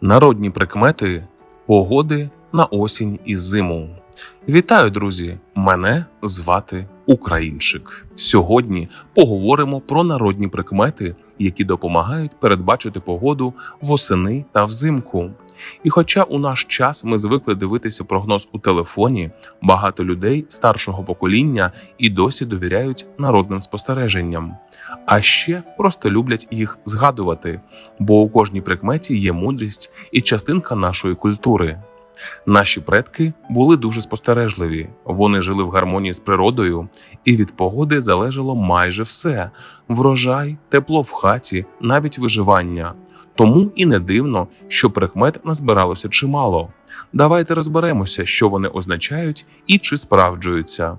Народні прикмети погоди на осінь і зиму. Вітаю, друзі! Мене звати Українчик. Сьогодні поговоримо про народні прикмети, які допомагають передбачити погоду восени та взимку. І хоча у наш час ми звикли дивитися прогноз у телефоні, багато людей старшого покоління і досі довіряють народним спостереженням, а ще просто люблять їх згадувати, бо у кожній прикметі є мудрість і частинка нашої культури. Наші предки були дуже спостережливі, вони жили в гармонії з природою, і від погоди залежало майже все: врожай, тепло в хаті, навіть виживання. Тому і не дивно, що прикмет назбиралося чимало. Давайте розберемося, що вони означають і чи справджуються.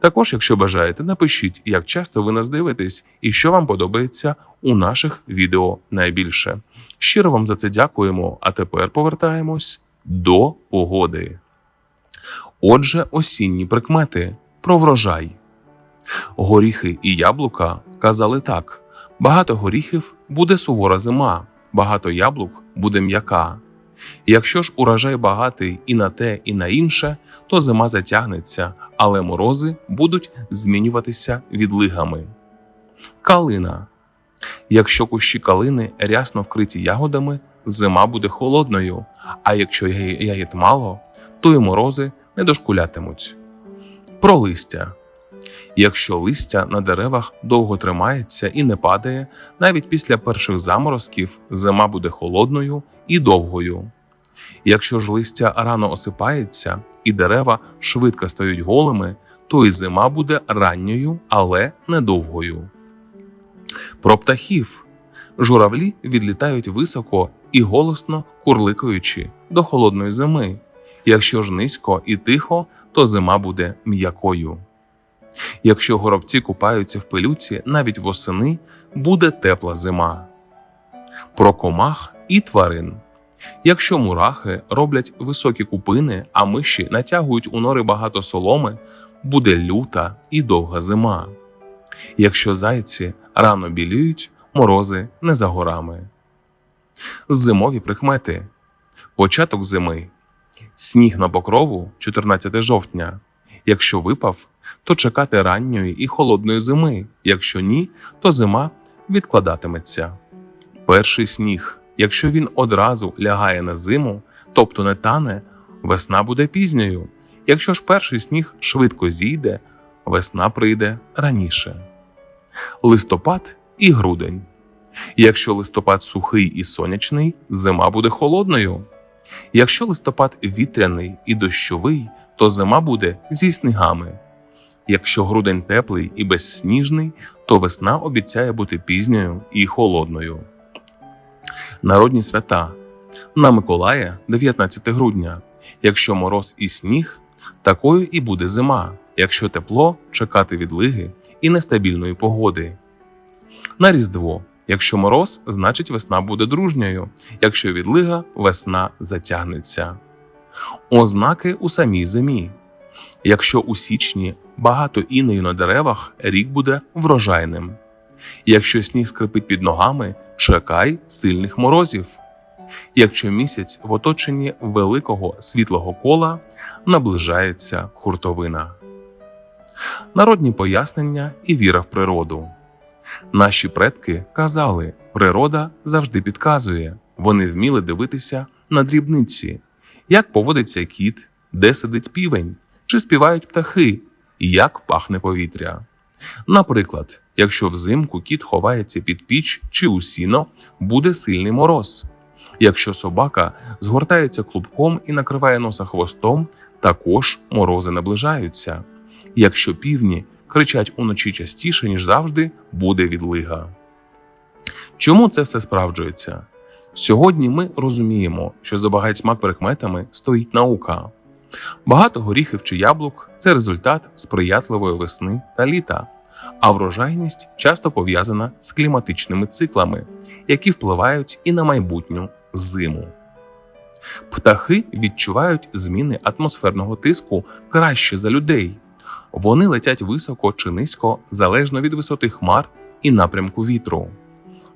Також, якщо бажаєте, напишіть, як часто ви нас дивитесь і що вам подобається у наших відео найбільше. Щиро вам за це дякуємо. А тепер повертаємось до погоди. Отже, осінні прикмети про врожай. Горіхи і яблука казали так: багато горіхів буде сувора зима, багато яблук буде м'яка. Якщо ж урожай багатий і на те, і на інше, то зима затягнеться, але морози будуть змінюватися відлигами. Калина. Якщо кущі калини рясно вкриті ягодами, зима буде холодною, а якщо ягід мало, то й морози не дошкулятимуть. Про листя. Якщо листя на деревах довго тримається і не падає, навіть після перших заморозків зима буде холодною і довгою. Якщо ж листя рано осипається і дерева швидко стають голими, то і зима буде ранньою, але недовгою. Про птахів журавлі відлітають високо і голосно курликаючи до холодної зими. Якщо ж низько і тихо, то зима буде м'якою. Якщо горобці купаються в пилюці, навіть восени буде тепла зима. Про комах і тварин. Якщо мурахи роблять високі купини, а миші натягують у нори багато соломи, буде люта і довга зима. Якщо зайці рано біліють, морози не за горами. Зимові прикмети. Початок зими. Сніг на покрову 14 жовтня. Якщо випав, то чекати ранньої і холодної зими. Якщо ні, то зима відкладатиметься. Перший сніг. Якщо він одразу лягає на зиму, тобто не тане, весна буде пізньою. Якщо ж перший сніг швидко зійде, весна прийде раніше. Листопад і грудень. Якщо листопад сухий і сонячний, зима буде холодною. Якщо листопад вітряний і дощовий, то зима буде зі снігами. Якщо грудень теплий і безсніжний, то весна обіцяє бути пізньою і холодною. Народні свята на Миколая 19 грудня. Якщо мороз і сніг, такою і буде зима. Якщо тепло, чекати відлиги і нестабільної погоди. На Різдво. Якщо мороз, значить весна буде дружньою. Якщо відлига, весна затягнеться. Ознаки у самій зимі. Якщо у січні багато інею на деревах, рік буде врожайним. Якщо сніг скрипить під ногами, чекай сильних морозів. Якщо місяць в оточенні великого світлого кола наближається хуртовина. Народні пояснення і віра в природу. Наші предки казали, природа завжди підказує, вони вміли дивитися на дрібниці, як поводиться кіт, де сидить півень, чи співають птахи, як пахне повітря. Наприклад, якщо взимку кіт ховається під піч чи у сіно, буде сильний мороз. Якщо собака згортається клубком і накриває носа хвостом, також морози наближаються. Якщо півні кричать уночі частіше, ніж завжди, буде відлига. Чому це все справджується? Сьогодні ми розуміємо, що за багатьма прикметами стоїть наука. Багато горіхів чи яблук це результат сприятливої весни та літа, а врожайність часто пов'язана з кліматичними циклами, які впливають і на майбутню зиму. Птахи відчувають зміни атмосферного тиску краще за людей. Вони летять високо чи низько залежно від висоти хмар і напрямку вітру.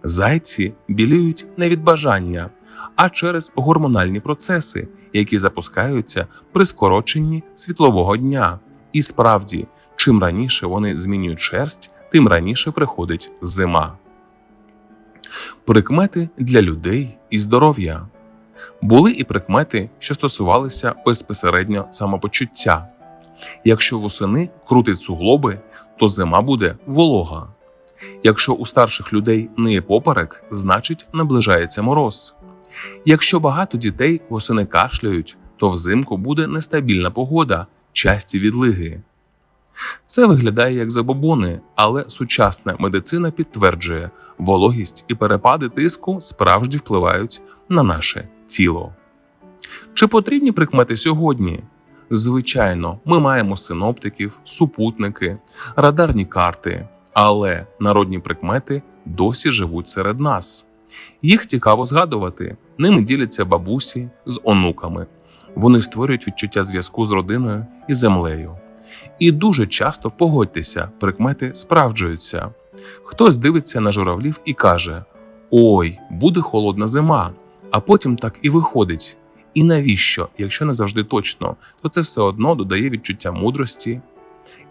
Зайці біліють не від бажання, а через гормональні процеси, які запускаються при скороченні світлового дня. І справді, чим раніше вони змінюють шерсть, тим раніше приходить зима. Прикмети для людей і здоров'я були і прикмети, що стосувалися безпосередньо самопочуття. Якщо восени крутить суглоби, то зима буде волога. Якщо у старших людей ниє поперек, значить наближається мороз. Якщо багато дітей восени кашляють, то взимку буде нестабільна погода, часті відлиги. Це виглядає як забобони, але сучасна медицина підтверджує, вологість і перепади тиску справді впливають на наше тіло. Чи потрібні прикмети сьогодні? Звичайно, ми маємо синоптиків, супутники, радарні карти, але народні прикмети досі живуть серед нас. Їх цікаво згадувати, ними діляться бабусі з онуками. Вони створюють відчуття зв'язку з родиною і землею. І дуже часто погодьтеся, прикмети справджуються. Хтось дивиться на журавлів і каже: Ой, буде холодна зима, а потім так і виходить. І навіщо, якщо не завжди точно, то це все одно додає відчуття мудрості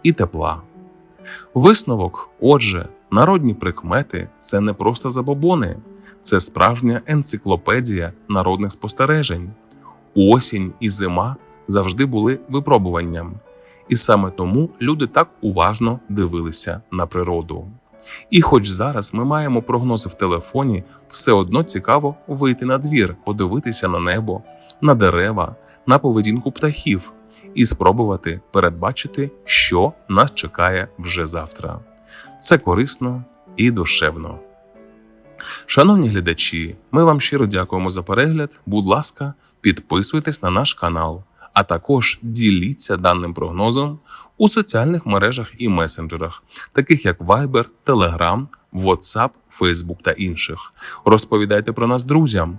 і тепла. Висновок, отже, народні прикмети це не просто забобони, це справжня енциклопедія народних спостережень. Осінь і зима завжди були випробуванням, і саме тому люди так уважно дивилися на природу. І хоч зараз ми маємо прогнози в телефоні, все одно цікаво вийти на двір, подивитися на небо, на дерева, на поведінку птахів і спробувати передбачити, що нас чекає вже завтра. Це корисно і душевно. Шановні глядачі, ми вам щиро дякуємо за перегляд. Будь ласка, підписуйтесь на наш канал, а також діліться даним прогнозом у соціальних мережах і месенджерах, таких як Viber, Telegram, WhatsApp, Facebook та інших. Розповідайте про нас друзям,